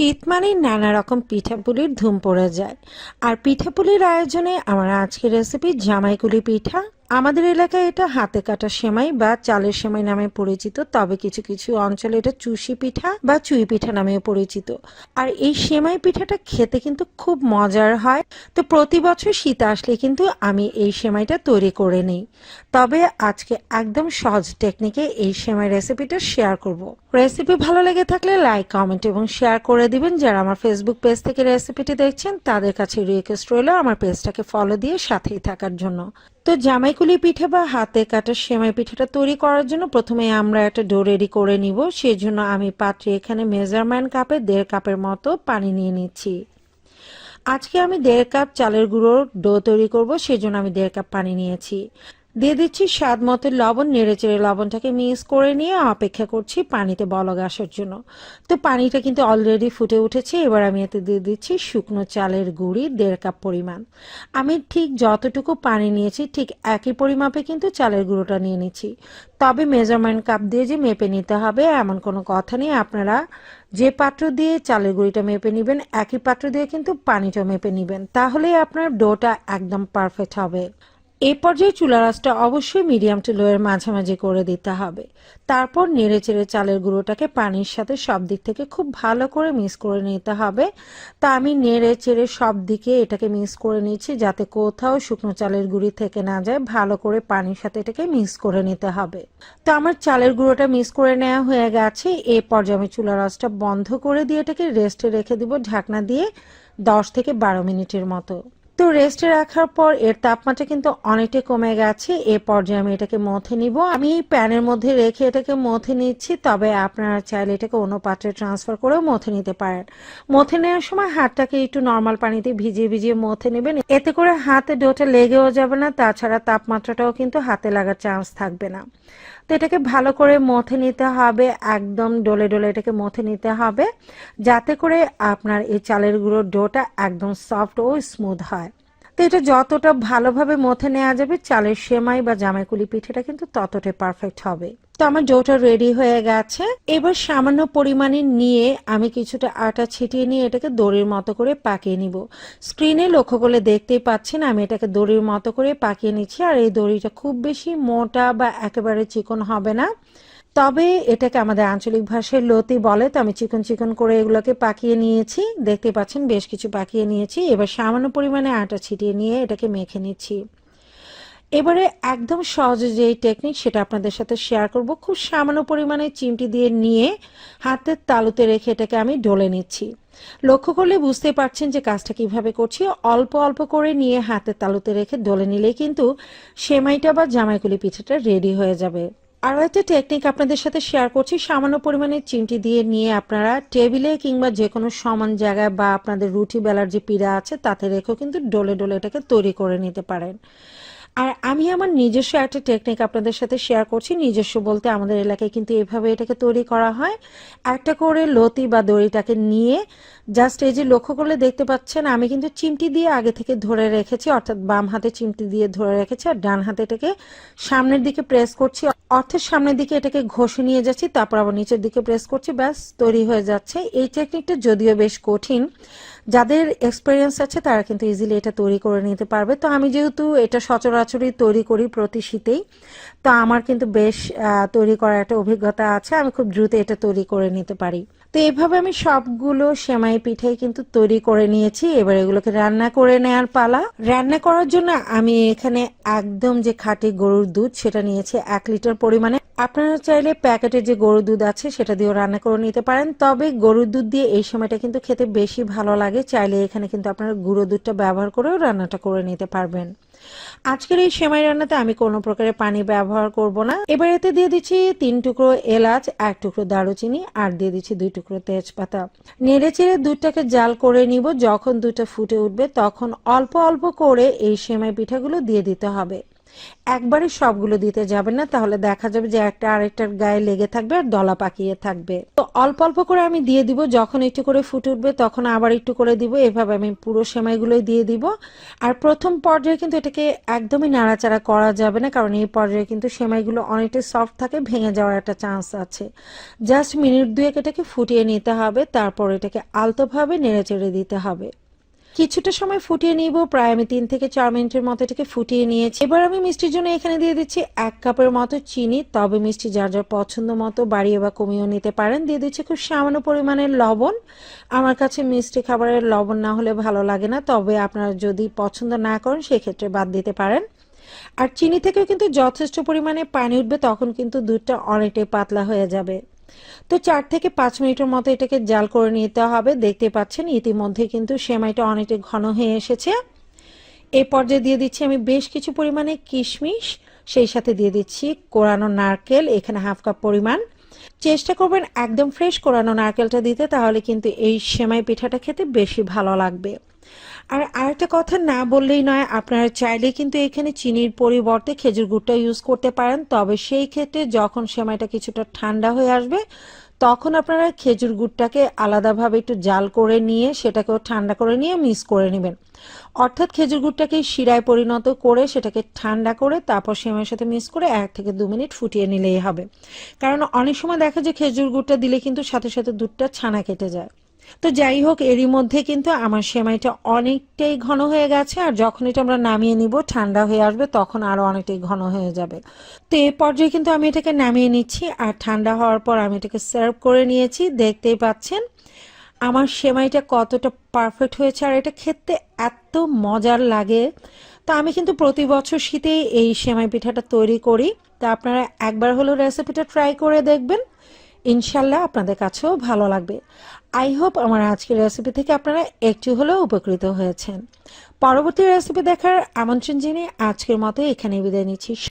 শীত মানেই নানা রকম পিঠাপুলির ধুম পড়ে যায়। আর পিঠাপুলির আয়োজনে আমার আজকের রেসিপি জামাইকুলি পিঠা আমাদের এলাকায় এটা হাতে কাটা সেমাই বা চালের সেমাই নামে পরিচিত, তবে কিছু কিছু অঞ্চলে এটা চুষি পিঠা বা চুই পিঠা নামেও পরিচিত। আর এই সেমাই পিঠাটা খেতে কিন্তু খুব মজার হয়। তো প্রতি বছর শীত আসলে কিন্তু আমি এই সেমাইটা তৈরি করে নিই। তবে আজকে একদম সহজ টেকনিকে এই সেমাই রেসিপিটা শেয়ার করব। রেসিপি ভালো লেগে থাকলে লাইক কমেন্ট এবং শেয়ার করে দিবেন। যারা আমার ফেসবুক পেজ থেকে রেসিপিটি দেখছেন, তাদের কাছে রিকোয়েস্ট রইল আমার পেজটাকে ফলো দিয়ে সাথেই থাকার জন্য। তো জামাইকুলি পিঠে বা হাতে কাটা সেমাই পিঠেটা তৈরি করার জন্য প্রথমে আমরা একটা ডো রেডি করে নিব। সেই জন্য আমি পাত্রে এখানে মেজারমেন্ট কাপে দেড় কাপের মতো পানি নিয়ে নিচ্ছি। আজকে আমি দেড় কাপ চালের গুঁড়োর ডো তৈরি করব সেই জন্য আমি দেড় কাপ পানি নিয়েছি। দিয়ে দিচ্ছি স্বাদ মতো লবণ, নেড়ে চেড়ে লবণটাকে মিক্স করে নিয়ে অপেক্ষা করছি পানিতে বলগ আসার জন্য। তো পানিটা কিন্তু অলরেডি ফুটে উঠেছে, এবার আমি এতে দিয়ে দিচ্ছি শুকনো চালের গুঁড়ি, দেড় কাপ পরিমাণ। আমি ঠিক যতটুকু পানি নিয়েছি, ঠিক একই পরিমাপে কিন্তু চালের গুঁড়োটা নিয়ে নিচ্ছি। তবে মেজারমেন্ট কাপ দিয়ে যে মেপে নিতে হবে, এমন কোনো কথা নেই। আপনারা যে পাত্র দিয়ে চালের গুঁড়িটা মেপে নেবেন, একই পাত্র দিয়ে কিন্তু পানিটা মেপে নেবেন। তাহলেই আপনার ডোটা একদম পারফেক্ট হবে। এই পর্যায়ে চুলা রাসটা অবশ্যই মিডিয়াম টু লোয়ের মাঝামাঝি করে দিতে হবে। তারপর নেড়ে চেড়ে চালের গুঁড়োটাকে পানির সাথে সব দিক থেকে খুব ভালো করে মিক্স করে নিতে হবে। তা আমি নেড়ে চেড়ে সব দিকে এটাকে মিক্স করে নিচ্ছি যাতে কোথাও শুকনো চালের গুঁড়ি থেকে না যায়, ভালো করে পানির সাথে এটাকে মিক্স করে নিতে হবে। তো আমার চালের গুঁড়োটা মিক্স করে নেওয়া হয়ে গেছে। এই পর্যায়ে আমি চুলা রাসটা বন্ধ করে দিয়ে এটাকে রেস্টে রেখে দিব ঢাকনা দিয়ে দশ থেকে বারো মিনিটের মতো। তো রেস্টে রাখার পর এর তাপমাত্রা কিন্তু অনেকটাই কমে গেছে। এ পর্যায়ে আমি এটাকে মথে নিব। আমি প্যানের মধ্যে রেখে এটাকে মথে নিচ্ছি, তবে আপনারা চাইলে এটাকে অন্য পাত্রে ট্রান্সফার করেও মথে নিতে পারেন। মথে নেওয়ার সময় হাতটাকে একটু নর্মাল পানিতে ভিজিয়ে ভিজিয়ে মথে নেবেন। এতে করে হাতে ডোটা লেগেও যাবে না, তাছাড়া তাপমাত্রাটাও কিন্তু হাতে লাগার চান্স থাকবে না। তো এটাকে ভালো করে মথে নিতে হবে, একদম ডলে ডলে এটাকে মথে নিতে হবে, যাতে করে আপনার এই চালের গুঁড়োর ডোটা একদম সফট ও স্মুথ হয়। তো এটা যতটা ভালোভাবে মথে নেওয়া যাবে, চালের সেমাই বা জামাইকুলি পিঠেটা কিন্তু ততটাই পারফেক্ট হবে। তো আমার ডোটা রেডি হয়ে গেছে। এবার সামান্য পরিমাণে নিয়ে আমি কিছুটা আটা ছিটিয়ে নিয়ে এটাকে দড়ির মতো করে পাকিয়ে নিব। স্ক্রিনে লক্ষ্য করলে দেখতেই পাচ্ছেন, আমি এটাকে দড়ির মতো করে পাকিয়ে নিচ্ছি। আর এই দড়িটা খুব বেশি মোটা বা একেবারে চিকন হবে না। তবে এটাকে আমাদের আঞ্চলিক ভাষায় লতি বলে, তো আমি চিকন চিকন করে এগুলোকে পাকিয়ে নিয়েছি। দেখতে পাচ্ছেন বেশ কিছু পাকিয়ে নিয়েছি। এবার সামান্য পরিমাণে আটা ছিটিয়ে নিয়ে এটাকে মেখে নিচ্ছি। এবারে একদম সহজে যে টেকনিক সেটা আপনাদের সাথে শেয়ার করব। খুব সামান্য পরিমাণে চিমটি দিয়ে নিয়ে হাতের তালুতে রেখে এটাকে আমি ডলে নিচ্ছি। লক্ষ্য করলে বুঝতে পারছেন যে কাজটা কীভাবে করছি। অল্প অল্প করে নিয়ে হাতের তালুতে রেখে ডলে নিলেই কিন্তু সেমাইটা বা জামাইকুলি পিঠাটা রেডি হয়ে যাবে। আরও একটা টেকনিক আপনাদের সাথে শেয়ার করছি, সামান্য পরিমাণে চিমটি দিয়ে নিয়ে আপনারা টেবিলে কিংবা যে কোনো সমান জায়গায় বা আপনাদের রুটি বেলার যে পিড়া আছে, তাতে রেখেও কিন্তু ডলে ডলে এটাকে তৈরি করে নিতে পারেন। আর আমি আমার নিজস্ব একটা টেকনিক আপনাদের সাথে শেয়ার করছি, নিজস্ব বলতে আমাদের এলাকায় কিন্তু এভাবে এটাকে তৈরি করা হয়। একটা করে লতি বা দড়িটাকে নিয়ে জাস্ট এই যে লক্ষ্য করলে দেখতে পাচ্ছেন, আমি কিন্তু চিমটি দিয়ে আগে থেকে ধরে রেখেছি, অর্থাৎ বাম হাতে চিমটি দিয়ে ধরে রেখেছি আর ডান হাতে এটাকে সামনের দিকে প্রেস করছি। অর্থের সামনের দিকে এটাকে ঘষে নিয়ে যাচ্ছি, তারপর আবার নিচের দিকে প্রেস করছি, ব্যাস, তৈরি হয়ে যাচ্ছে। এই টেকনিকটা যদিও বেশ কঠিন যাদের এক্সপিরিয়েন্স আছে, তারা কিন্তু ইজিলি এটা তৈরি করে নিতে পারবে। তো আমি যেহেতু এটা সচরাচরই তৈরি করি প্রতি শীতেই, তো আমার কিন্তু বেশ তৈরি করার একটা অভিজ্ঞতা আছে। আমি খুব দ্রুত এটা তৈরি করে নিতে পারি। তো এভাবে আমি সবগুলো সেমাই পিঠাই কিন্তু তৈরি করে নিয়েছি। এবার এগুলোকে রান্না করে নেওয়ার পালা। রান্না করার জন্য আমি এখানে একদম যে খাঁটি গরুর দুধ সেটা নিয়েছি এক লিটার পরিমাণে। আপনারা চাইলে প্যাকেটের যে গরুর দুধ আছে সেটা দিয়েও রান্না করে নিতে পারেন। তবে গরুর দুধ দিয়ে এই সময়টা কিন্তু খেতে বেশি ভালো লাগে। চাইলে এখানে কিন্তু আপনারা গুঁড়ো দুধটা ব্যবহার করেও রান্নাটা করে নিতে পারবেন। আজকের এই সেমাই রান্নাতে আমি কোনো প্রকারের পানি ব্যবহার করব না। এবার এতে দিয়ে দিচ্ছি তিন টুকরো এলাচ, এক টুকরো দারুচিনি আর দিয়ে দিচ্ছি দুই টুকরো তেজপাতা। নেড়ে চেড়ে দুধটাকে জাল করে নিব। যখন দুধটা ফুটে উঠবে তখন অল্প অল্প করে এই সেমাই পিঠাগুলো দিয়ে দিতে হবে। একবারে সবগুলো দিতে যাবেন না, তাহলে দেখা যাবে যে একটা আরেকটার গায়ে লেগে থাকবে আর দলা পাকিয়ে থাকবে। তো অল্প অল্প করে আমি দিয়ে দিব, যখন একটু করে ফুটে উঠবে তখন আবার একটু করে দিব, এভাবে আমি পুরো সেমাইগুলোই দিয়ে দিব। আর প্রথম পর্যায়ে কিন্তু এটাকে একদমই নাড়াচাড়া করা যাবে না, কারণ এই পর্যায়ে কিন্তু সেমাইগুলো অনেকটাই সফট থাকে, ভেঙে যাওয়ার একটা চান্স আছে। জাস্ট মিনিট দুয়েক এটাকে ফুটিয়ে নিতে হবে, তারপর এটাকে আলতোভাবে নেড়ে চেড়ে দিতে হবে। কিছুটা সময় ফুটিয়ে নিব। প্রায় আমি তিন থেকে চার মিনিটের মতো এটাকে ফুটিয়ে নিয়েছি। এবার আমি মিষ্টির জন্য এখানে দিয়ে দিচ্ছি এক কাপের মতো চিনি। তবে মিষ্টি যার যার পছন্দ মতো বাড়িয়ে বা কমিয়েও নিতে পারেন। দিয়ে দিচ্ছি খুব সামান্য পরিমাণের লবণ। আমার কাছে মিষ্টি খাবারের লবণ না হলে ভালো লাগে না। তবে আপনারা যদি পছন্দ না করেন, সেক্ষেত্রে বাদ দিতে পারেন। আর চিনি থেকেও কিন্তু যথেষ্ট পরিমাণে পানি উঠবে, তখন কিন্তু দুধটা অনেকটাই পাতলা হয়ে যাবে। তো চার থেকে পাঁচ মিনিটের মতো এটাকে জাল করে নিতে হবে। দেখতে পাচ্ছেন, ইতিমধ্যে কিন্তু সেমাইটা অনেকটাই ঘন হয়ে এসেছে। এই পর্যায়ে দিয়ে দিচ্ছি আমি বেশ কিছু পরিমাণে কিশমিশ, সেই সাথে দিয়ে দিচ্ছি কোরানো নারকেল, এখানে হাফ কাপ পরিমাণ। চেষ্টা করবেন একদম ফ্রেশ কোরানো নারকেলটা দিতে, তাহলে কিন্তু এই সেমাই পিঠাটা খেতে বেশি ভালো লাগবে। আর আরেকটা কথা না বললেই নয়, আপনারা চাইলে কিন্তু এখানে চিনির পরিবর্তে খেজুর গুড়টা ইউজ করতে পারেন। তবে সেই ক্ষেত্রে যখন সেমাইটা কিছুটা ঠান্ডা হয়ে আসবে, তখন আপনারা খেজুর গুড়টাকে আলাদাভাবে একটু জাল করে নিয়ে সেটাকেও ঠান্ডা করে নিয়ে মিক্স করে নেবেন। অর্থাৎ খেজুর গুড়টাকে শিরায় পরিণত করে সেটাকে ঠান্ডা করে তারপর সেমাইয়ের সাথে মিক্স করে এক থেকে দু মিনিট ফুটিয়ে নিলেই হবে। কারণ অনেক সময় দেখা যায় খেজুর গুড়টা দিলে কিন্তু সাথে সাথে দুধটা ছানা কেটে যায়। তো যাই হোক, এরই মধ্যে কিন্তু আমার সেমাইটা অনেকটাই ঘন হয়ে গেছে, আর যখন এটা আমরা নামিয়ে নিব, ঠান্ডা হয়ে আসবে, তখন আরও অনেকটাই ঘন হয়ে যাবে। তো এই পর্যায়ে কিন্তু আমি এটাকে নামিয়ে নিচ্ছি, আর ঠান্ডা হওয়ার পর আমি এটাকে সার্ভ করে নিয়েছি। দেখতেই পাচ্ছেন, আমার সেমাইটা কতটা পারফেক্ট হয়েছে, আর এটা খেতে এত মজার লাগে। তো আমি কিন্তু প্রতি বছর শীতেই এই সেমাই পিঠাটা তৈরি করি। তা আপনারা একবার হলেও রেসিপিটা ট্রাই করে দেখবেন। ইনশাল্লাহ আপনাদের কাছেও ভালো লাগবে। আই হোপ আমার আজকের রেসিপি থেকে আপনারা একটু হলেও উপকৃত হয়েছেন। পরবর্তী রেসিপি দেখার আমন্ত্রণ জেনে আজকের মতো এখানে বিদায় নিচ্ছি।